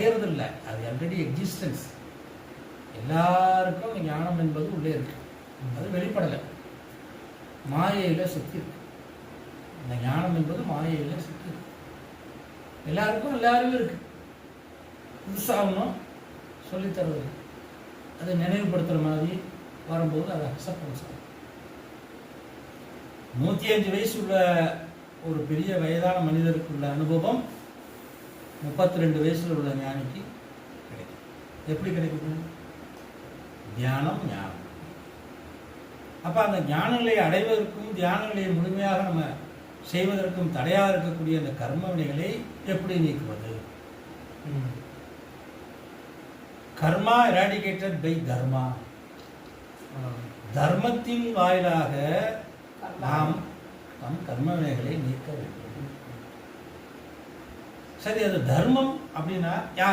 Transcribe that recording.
செய்யறதில்லை அது already existence எல்லாருக்கும் ஞானம் என்பது உள்ளே இருக்கு. அது வெளிப்படலை. மாயையில் சுற்றி இருக்கு. இந்த ஞானம் என்பது மாயையில் சுற்றி இருக்கு. எல்லாருக்கும் எல்லாருமே இருக்கு. புதுசாகணும் சொல்லித்தரது அதை நினைவுபடுத்துகிற மாதிரி வரும்போது அதை அக்செப்ட் பண்ண நூற்றி அஞ்சு வயசு உள்ள ஒரு பெரிய வயதான மனிதருக்கு உள்ள அனுபவம் முப்பத்தி ரெண்டு வயசுல உள்ள ஞானிக்கு கிடைக்கும். எப்படி கிடைக்குது தியானம் ஞானம். அப்ப அந்த ஞான நிலையை அடைவதற்கும் தியான நிலையை முழுமையாக நம்ம செய்வதற்கும் தடையாக இருக்கக்கூடிய அந்த கர்ம வினைகளை எப்படி நீக்குவது? Karma eradicated by dharma. தர்மத்தின் வாயிலாக நாம் நம் கர்ம வினைகளை நீக்க வேண்டும். சரி அது தர்மம் அப்படின்னா யார்